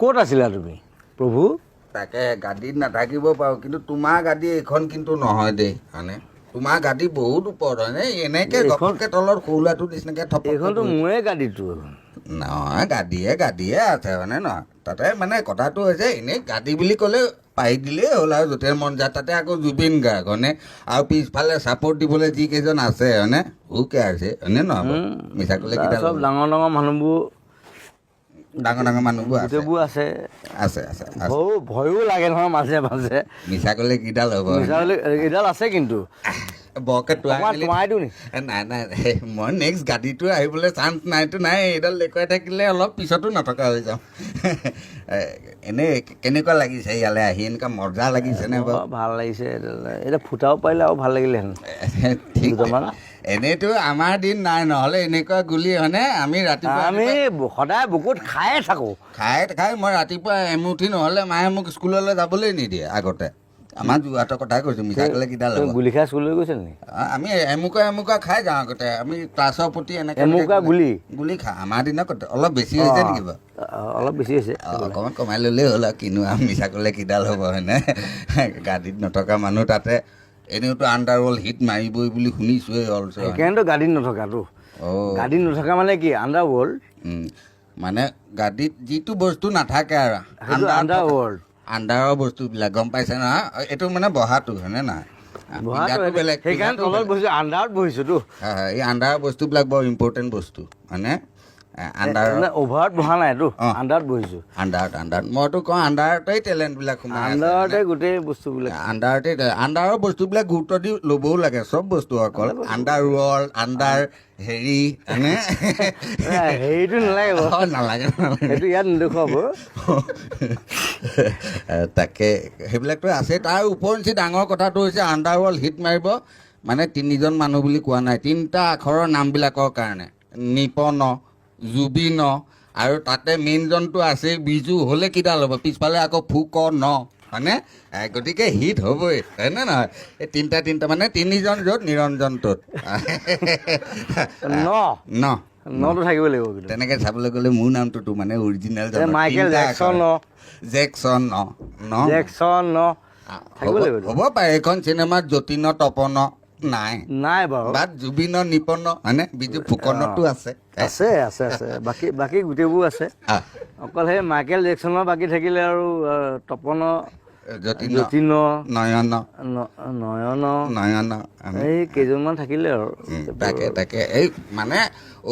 ক'ত আছিলা তুমি প্ৰভু? তাকে গাদীত নাথাকিব পাৰোঁ কিন্তু তোমাৰ গাদী এইখন কিন্তু নহয় দেই মানে তোমাৰ গাদী বহুত ওপৰত হয়নে? এনেকে এইখন- তলত সৰু ল'ৰাটোৰ নিচিনাকে থপককে এইখনতো মোৰে গাড়ীটো নহয় গাদীয়ে গাদীয়ে আছে হয়নে নহয়? তাতে মানে কথাটো হৈছে এনেই গাদী বুলি ক'লে পাৰি দিলেই হ'ল আৰু য'তে মন যায় তাতে আকৌ জুবিন গাৰ্গ হয়নে? আৰু পিছফালে ছাপৰ্ট দিবলৈ যিকেইজন আছে হয়নে? হু কেয়াৰছে হয়নে নহয় মিছা ক'লে ডাঙৰ ডাঙৰ মানুহবোৰ ডাঙৰ ডাঙৰ মানুহবোৰ আছে। গোটেইবোৰ আছে। আছে আছে ভয়ো লাগে নহয় মাজে মাজে। মিছা ক'লে কিডাল হ'ব? মিছা ক'লে এইডাল আছে কিন্তু। বৰকে তোৱাই তোমাই দিওঁ নাই নাই মই নেক্সট গাড়ীটো আহিবলৈ চান্স নাইতো নাই এইডাল দেখুৱাই থাকিলে অলপ পিছতো নথকা হৈ যাওঁ। এনেই কেনেকুৱা লাগিছে ইয়ালৈ আহি? এনেকুৱা মজা লাগিছেনে বাৰু? ভাল লাগিছে এতিয়া ফুটাব পাৰিলে আৰু ভাল লাগিলেহেঁতেন ঠিক। এনেইতো আমাৰ দিন নাই নহ'লে এনেকুৱা গুলি হয়নে? আমি ৰাতিপুৱা আমি সদায় বুকুত খায়ে থাকোঁ। খাই খাই মই ৰাতিপুৱা এমুঠি নহ'লে মায়ে মোক স্কুললৈ যাবলৈ নিদিয়ে আগতে। আমাৰ যোৰহাটৰ কথাই কৈছোঁ মিছা ক'লে কিডাল হ'ব। গুলি খাই স্কুললৈ গৈছে নি আমি এমুকা এমুকা খাই যাওঁ আগতে আমি ক্লাছৰ প্ৰতি এনেকে এমুকা গুলি গুলি? খা আমাৰ দিনত কথা- অলপ বেছি হৈছে নেকি বাৰু? অলপ বেছি হৈছে। অকণমান কমাই ল'লেই হ'ল আৰু কিনো আৰু মিছা ক'লে কিডাল হ'ব হয়নে? গাড়ীত নথকা মানুহ তাতে এনেওতো আণ্ডাৰ ৱৰ্ল্ড হিট মাৰিবই বুলি শুনিছোৱেই অলছ সেইকাৰণেতো গাড়ীত নথকাটো। অঁ। গাড়ীত নথকা মানে কি আণ্ডাৰ ৱৰ্ল্ড মানে গাড়ীত যিটো বস্তু নাথাকে আৰু আণ্ডাৰ ৱৰ্ল্ড আণ্ডাৰৰ বস্তুবিলাক গম পাইছে নহয় এইটো মানে বহাটো হয়নে নাই? বেলেগ সেইকাৰণে তলত বহিছোঁ আণ্ডাৰত বহিছোঁতো। এই আণ্ডাৰৰ বস্তুবিলাক বৰ ইম্পৰ্টেণ্ট বস্তু মানে অভাৰত বহা নাইতো অঁ। আণ্ডাৰত বহিছোঁ। আণ্ডাৰত আণ্ডাৰত মইতো কওঁ আণ্ডাৰতেই টেলেণ্টবিলাক সোমাই আছে আণ্ডাৰতে গোটেই বস্তুবিলাক। আণ্ডাৰতে আণ্ডাৰৰ বস্তুবিলাক গুৰুত্ব দি ল'বও লাগে চব বস্তু অকল। আণ্ডাৰ ৱৰ্ল্ড আণ্ডাৰ হেৰি এ, হেৰিটো নালাগে নালাগে সেইটো ইয়াত নেদেখুৱাব। তাকে সেইবিলাকতো আছে। তাৰ ওপৰঞ্চি ডাঙৰ কথাটো হৈছে আণ্ডাৰ ৱৰ্ল্ড হিট মাৰিব মানে তিনিজন মানুহ বুলি কোৱা নাই। তিনিটা আখৰৰ নামবিলাকৰ কাৰণে। নিপন জুবিন। আৰু তাতে মেইনজনটো আছে বিজু হ'লে কিডাল হ'ব পিছফালে আকৌ ফুক ন হয়নে গতিকে হিট হ'বই হয়নে নহয়? এই তিনিটা তিনিটা মানে তিনিজন য'ত নিৰঞ্জনটোত ন? ন। নটো থাকিব লাগিব তেনেকে চাবলৈ গ'লে মোৰ নামটোতো মানে অৰিজিনেল মাইকেল জেকচন ন? জেকচন ন। জেকচন ন। হ'ব পাৰে এইখন চিনেমাত যতীন তপন। নাই। নাই বাৰু। বাট জুবিন নিপন হয়নে? বিজু ফুকনতো আছে। আছে আছে আছে। বাকী বাকী গোটেইবোৰ আছে। অকল সেই মাইকেল জেকচনৰ বাকী থাকিলে আৰু যতীন নয়ন। নয়ন। নয়ন এই কেইজনমান থাকিলে আৰু। তাকে তাকে। এই মানে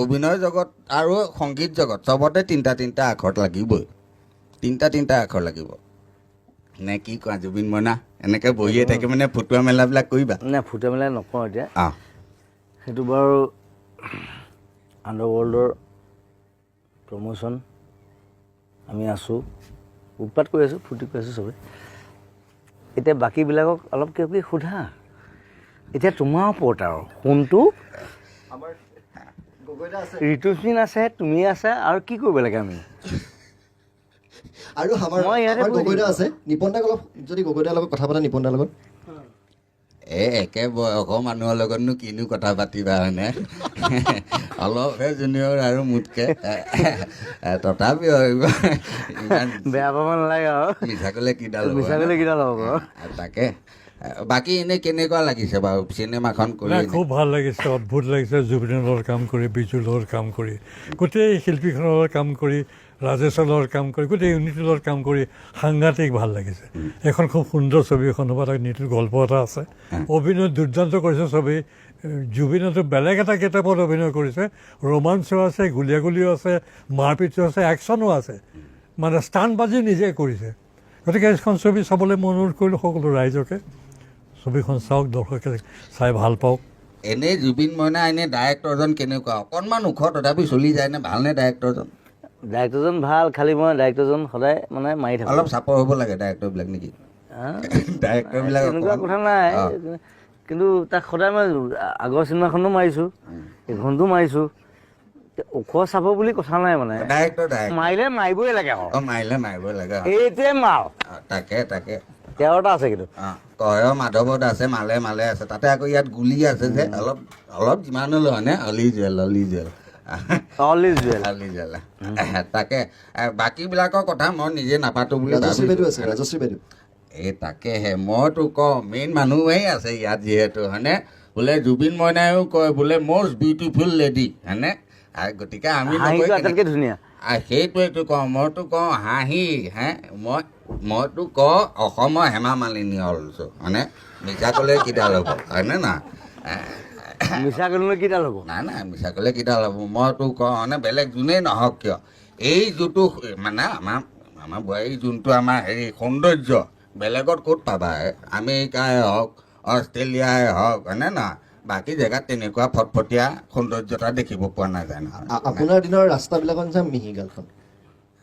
অভিনয় জগত আৰু সংগীত জগত চবতে তিনিটা তিনিটা আখৰ লাগিবই। তিনিটা তিনিটা আখৰ লাগিব। নে কি কোৱা জুবিন মইনা এনেকৈ বহিয়ে থাকি মানে ফটোৱা মেলাবিলাক কৰিবা? নে ফুটে মেলাই নকওঁ এতিয়া। অঁ। সেইটো বাৰু আণ্ডাৰৱৰ্ল্ডৰ প্ৰমোশ্যন আমি আছোঁ। উৎপাত কৰি আছোঁ ফূৰ্তি কৰি আছোঁ চবেই। এতিয়া বাকীবিলাকক অলপ কিবা কিবি সোধা। এতিয়া তোমাৰ ওপৰত আৰু কোনটো? ঋতুস্মিন আছে তুমি আছে আৰু কি কৰিব লাগে আমি? আৰু আমাৰ গগৈদা আছে। নিপন দাক অলপ যদি গগৈদাৰ লগত কথা পাতা নিপন দাৰ লগত। এই একে বয়সৰ মানুহৰ লগতনো কিনো কথা পাতিবা হয়নে? অলপহে জুনিয়ৰ আৰু মোতকৈ। তথাপিও বেয়া পাব নালাগে আৰু। মিছা ক'লে কিডাল হ'ব, মিছা কৰিলে কিডাল হ'ব। তাকে। বাকী এনেই কেনেকুৱা লাগিছে বাৰু? চিনেমাখন কৰি? খুব ভাল লাগিছে অদ্ভুত লাগিছে। জুবিনৰ লগত কাম কৰি বিজুৰ লগত কাম কৰি গোটেই শিল্পীখনৰ লগত কাম কৰি ৰাজেশৰ লগত কাম কৰি গোটেই ইউনিটিৰ লগত কাম কৰি সাংঘাতিক ভালো লাগিছে। এখন খুব সুন্দৰ ছবি এখন হ'ব তাত নীতিৰ গল্প এটা আছে। অভিনয় দুৰ্দান্ত কৰিছে ছবি। জুবিনতো বেলেগ এটা কিতাপত অভিনয় কৰিছে। ৰোমাঞ্চো আছে গুলীয়াগুলিও আছে মাৰপিটো আছে একশ্যনো আছে। মানে ষ্টাণ্টবাজি নিজে কৰিছে। গতিকে এইখন ছবি চাবলৈ মই অনুৰোধ কৰিলোঁ সকলো ৰাইজকে। ছবিখন চাওক দৰ্শকে চাই ভালো পাওক। এনেই জুবিন মইনা এনেই ডাইৰেক্টৰজন কেনেকুৱা? অকণমান ওখ তথাপি চলি যায়নে ভালনে ডাইৰেক্টৰজন ডাইৰেক্টৰজন ভাল খালি মই ডাইৰেক্টৰজন সদায় মানে মাৰি থাকোঁ। অলপ চাপৰ হ'ব লাগে ডাইৰেক্টৰবিলাক নেকি? ডাইৰেক্টৰবিলাক তেনেকুৱা কথা নাই। কিন্তু তাক সদায় মই আগৰ চিনেমাখনো মাৰিছোঁ এইখনতো মাৰিছোঁ। ওখ চাব বুলি কথা নাই মানে। মাৰিলে মাৰিবই লাগে মাৰিলে মাৰিব লাগে। এইটোৱে মাৰ তাকে তাকে। তেৰটা আছে কিন্তু। কয় মাধৱত আছে মালে মালে আছে। তাতে আকৌ ইয়াত গুলি আছে যে অলপ অলপ যিমান হ'লেও হয়নে? অলি Jewel Oli Jewel. All is well তাকে বাকীবিলাকৰ কথা মই নিজে নাপাতো বুলি ৰাজশ্ৰী বাইদেউ আছে ৰাজশ্ৰী বাইদেউ। এই তাকেহে মইতো কওঁ মেইন মানুহেই আছে ইয়াত যিহেতু হয়নে? বোলে জুবিন মইনায়ো কয় বোলে মষ্ট বিউটিফুল লেডি হয়নে? গতিকে আমি ধুনীয়া। সেইটোৱেতো কওঁ মইতো কওঁ হাঁহি হে? মই মইতো কওঁ অসমৰ হেমা মালিনী অলছো হয়নে? মিছা ক'লে কিডাল হ'ব হয়নে না? মিছা কৰিলে কিডাল হ'ব? নাই নাই মিছা ক'লে কিডাল হ'ব? মইতো কওঁ মানে বেলেগ যোনেই নহওক কিয় এই যোনটো মানে আমাৰ আমাৰ বোৱাৰী যোনটো আমাৰ হেৰি সৌন্দৰ্য বেলেগত ক'ত পাবা? আমেৰিকাই হওক অষ্ট্ৰেলিয়াই হওক হয়নে নহয়? বাকী জেগাত তেনেকুৱা ফটফটীয়া সৌন্দৰ্যতা দেখিব পোৱা নাযায় নহয়। আপোনাৰ দিনৰ ৰাস্তাবিলাকত যে মিহি গালখন?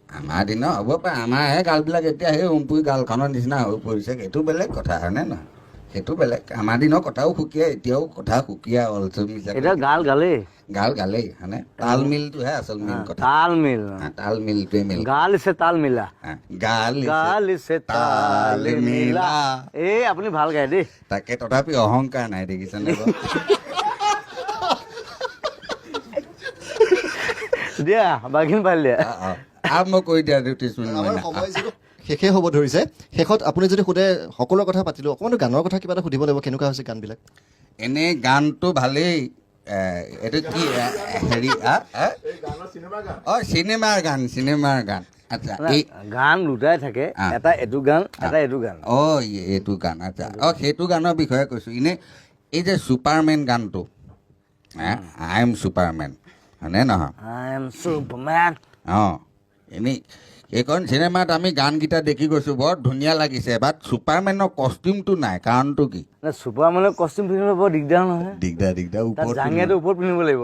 আমাৰ দিনৰ হ'ব পাৰে আমাৰহে গালবিলাক এতিয়া সেই উমপুৰি গালখনৰ নিচিনা হৈ পৰিছে সেইটো বেলেগ কথা হয়নে নহয়? সেইটো বেলেগ। আমাৰ দিনৰ কথাও সুকীয়া এতিয়াও কথা সুকীয়া অলছো এতিয়া গাল গালেই। গাল গালেই হয়নে? তাল মিলটোহে আচল মেইন কথা। তাল মিল তাল মিলটোৱে মিল। গাল ইছে তাল মিলা। গাল গাল ইছে তাল মিলা। এই আপুনি ভালো গায় দেই। তাকে তথাপি অহংকাৰ নাই দেখিছেনে দিয়া বাকীখিনি পালি দিয়া। আৰম্ভ কৰি দিয়া যিটো শেষে হ'ব ধৰিছে। শেষত আপুনি যদি সোধে সকলো কথা পাতিলোঁ অকণমান গানৰ কথা কিবা এটা সুধিব লাগিব কেনেকুৱা হৈছে গানবিলাক? এনেই গানটো ভালেই। এইটো কি হেৰি? অ চিনেমাৰ গান চিনেমাৰ গান। আচ্ছা এই গান দুটাই থাকে। এটা এইটো গান এটা এইটো গান। অ এই- এইটো গান আচ্ছা। অ সেইটো গানৰ বিষয়ে কৈছোঁ। এনেই এই যে ছুপাৰমেন গানটো আই এম ছুপাৰমেন হয়নে নহয়? I am superman. অঁ। এনেই এইখন চিনেমাত আমি গানকেইটা দেখি গৈছোঁ বৰ ধুনীয়া লাগিছে। বাট ছুপাৰমেনৰ কষ্টিউমটো নাই কাৰণটো কি? চুপাৰমেনৰ কষ্টিউম পিন্ধিবলৈ বৰ দিগদাৰ নহয়। দিগদাৰ দিগদাৰ ওপৰত জাঙিয়াটো ওপৰত পিন্ধিব লাগিব।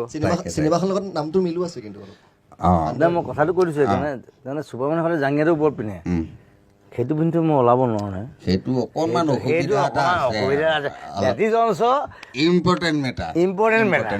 চিনেমাখনৰ লগত নামটো মিলো আছে কিন্তু অঁ। মই কথাটো কৈ দিছোঁ সেইকাৰণে তাৰমানে চুপাৰমেন হ'লে জাঙিয়াটো ওপৰত পিন্ধে। সেইটো পিন্ধি মই ওলাব নোৱাৰোঁ নহয়। সেইটো অকণমান অসুবিধা এটা আছে। Important matter important matter